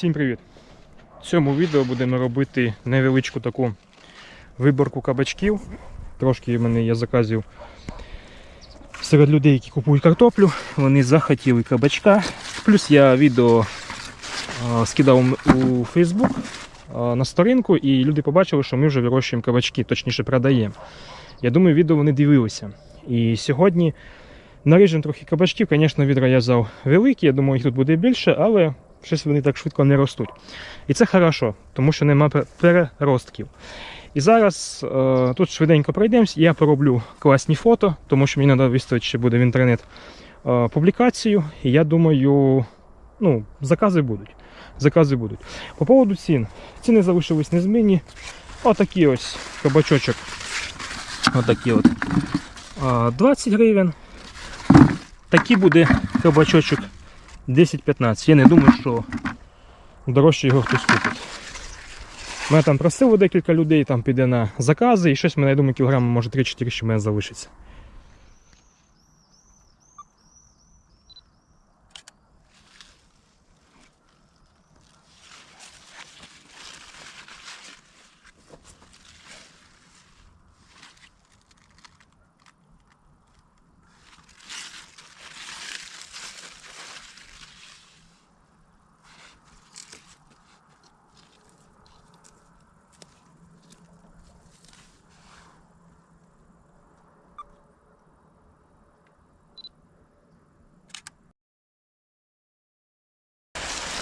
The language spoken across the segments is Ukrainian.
Всім привіт! В цьому відео будемо робити невеличку таку виборку кабачків. Трошки в мене є заказів серед людей, які купують картоплю. Вони захотіли кабачка. Плюс я відео скидав у Facebook на сторінку, і люди побачили, що ми вже вирощуємо кабачки, точніше продаємо. Я думаю, відео вони дивилися. І сьогодні наріжемо трохи кабачків. Звісно, взяв великі, я думаю, їх тут буде більше, але щось вони так швидко не ростуть. І це хорошо, тому що нема переростків. І зараз е, тут швиденько пройдемось, я пороблю класні фото, тому що мені треба виставити ще буде в інтернет е, публікацію. І я думаю, ну, закази будуть. Закази будуть. По поводу цін. Ціни залишились незмінні. Отакий ось кабачочок. Отакий от. Е, 20 гривень. Такий буде кабачочок 10-15. Я не думаю, що дорожче його хтось купить. Мене там просило декілька людей, там піде на закази, і щось мене, я думаю, кілограм, може 3-4 ще мене залишиться.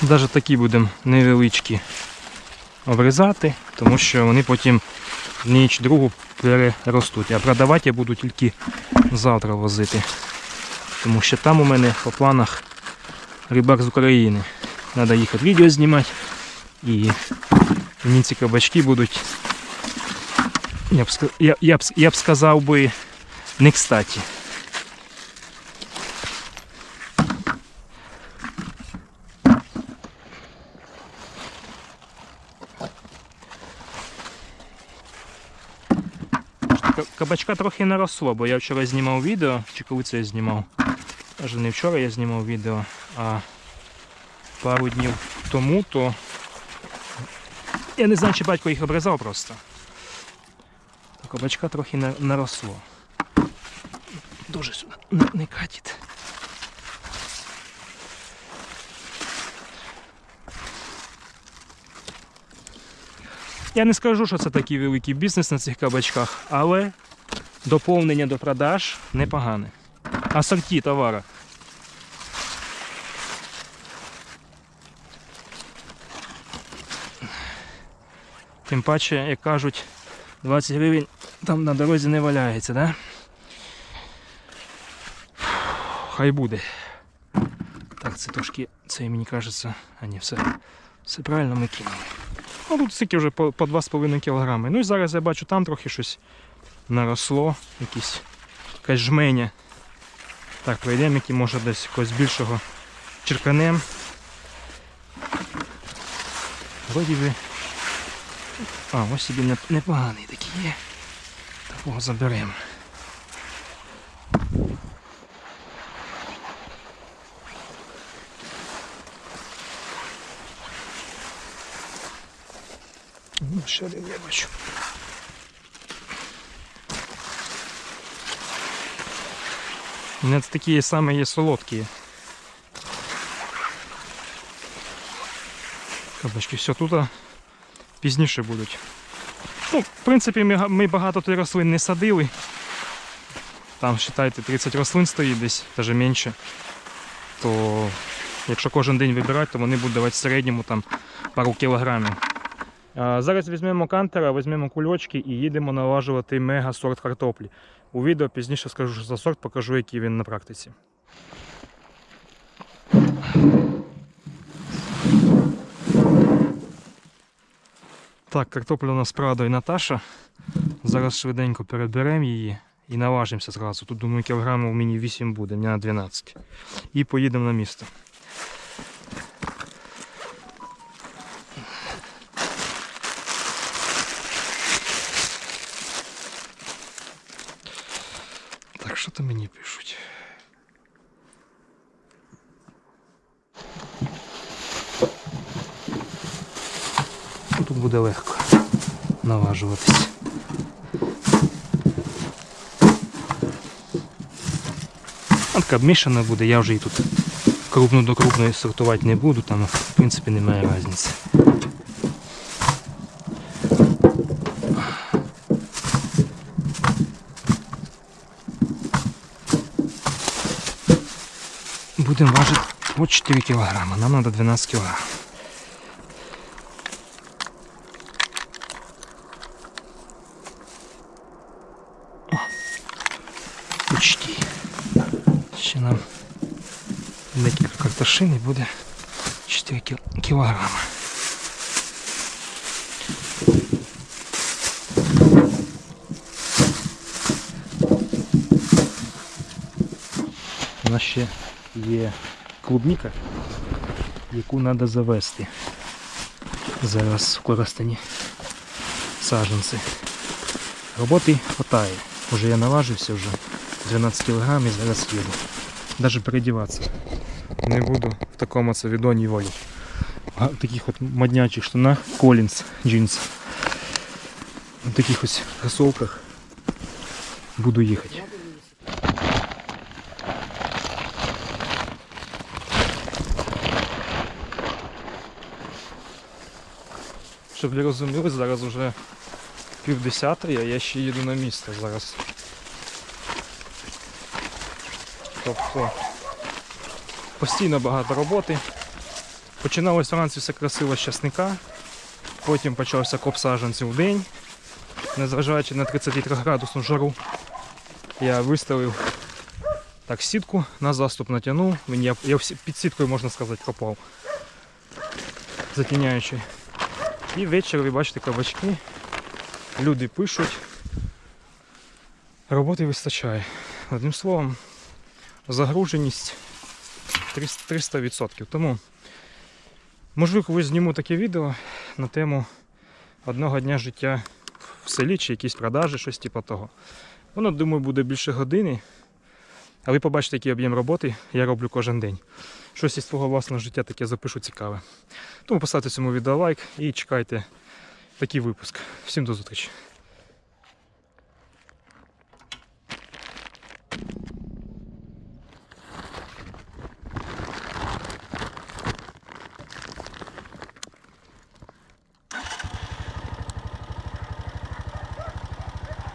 Навіть такі будемо невеличкі обрізати, тому що вони потім ніч другу переростуть. А продавати я буду тільки завтра возити. Тому що там у мене по планах рибак з України. Треба їхати відео знімати. І мені ці кабачки будуть. Я б, я, я, б, я б сказав би не кстати. Кабачка трохи наросло, бо я вчора знімав відео, чи коли це я знімав? Аж не вчора я знімав відео, а пару днів тому, то я не знаю, чи батько їх обрізав просто. Кабачка трохи на- наросло. Дуже сюди не, катить. Я не скажу, що це такий великий бізнес на цих кабачках, але доповнення до продаж непогане. Асорті товара. Тим паче, як кажуть, 20 гривень там на дорозі не валяється, да? Хай буде. Так, це трошки, це мені кажеться, а ні, все, все правильно ми кинули. Ну тут стільки вже по, по 2,5 кг. Ну і зараз я бачу там трохи щось наросло, якісь якась жменя. Так, пройдемо, який може десь якогось більшого черканем. Вроді би. А, ось собі непоганий такий є. Такого заберемо. Ну, один я бачу. У мене такі самі є солодкі. Кабачки, все тут пізніше будуть. Ну, в принципі, ми, ми багато тих рослин не садили. Там, вважайте, 30 рослин стоїть десь, навіть менше. То якщо кожен день вибирати, то вони будуть давати в середньому там пару кілограмів. Зараз візьмемо кантера, візьмемо кульочки і їдемо налажувати мега сорт картоплі. У відео пізніше скажу, що за сорт покажу, який він на практиці. Так, картопля у нас Прадо і Наташа. Зараз швиденько переберемо її і наважимося зразу. Тут, думаю, кілограмів мені 8 буде, мені на 12. І поїдемо на місто. Так, що то мені пишуть? Тут буде легко наважуватись. Така обмішана буде, я вже і тут крупну до крупної сортувати не буду, там в принципі немає різниці. Будемо важити по 4 кг, нам треба 12 кг. Почти. Ще нам декілька картошин і буде 4 кіл- кілограми. У нас ще є клубніка, яку треба завести. Зараз в Коростені саджанці. Роботи хватає. Уже я наважився вже 12 кг і зараз їду. Навіть передіватися не буду в такому волі. А в таких от моднячих штанах Collins джинс. В таких ось кросовках буду їхати. Щоб ви розуміли, зараз вже пів десятої, а я ще їду на місце зараз. Тобто постійно багато роботи. Починалось вранці все красиво з часника, потім почався коп саджанців в день. Незважаючи на 33 градусну жару, я виставив так сітку, на заступ натягнув. Я, я під сіткою, можна сказати, копав. Затіняючи. І ввечері ви бачите кабачки. Люди пишуть. Роботи вистачає. Одним словом, загруженість 300%. 300%. Тому, можливо, колись зніму таке відео на тему одного дня життя в селі чи якісь продажі, щось типу того. Воно, думаю, буде більше години. А ви побачите, який об'єм роботи я роблю кожен день. Щось із свого власного життя таке запишу цікаве. Тому поставте цьому відео лайк і чекайте такий випуск. Всім до зустрічі.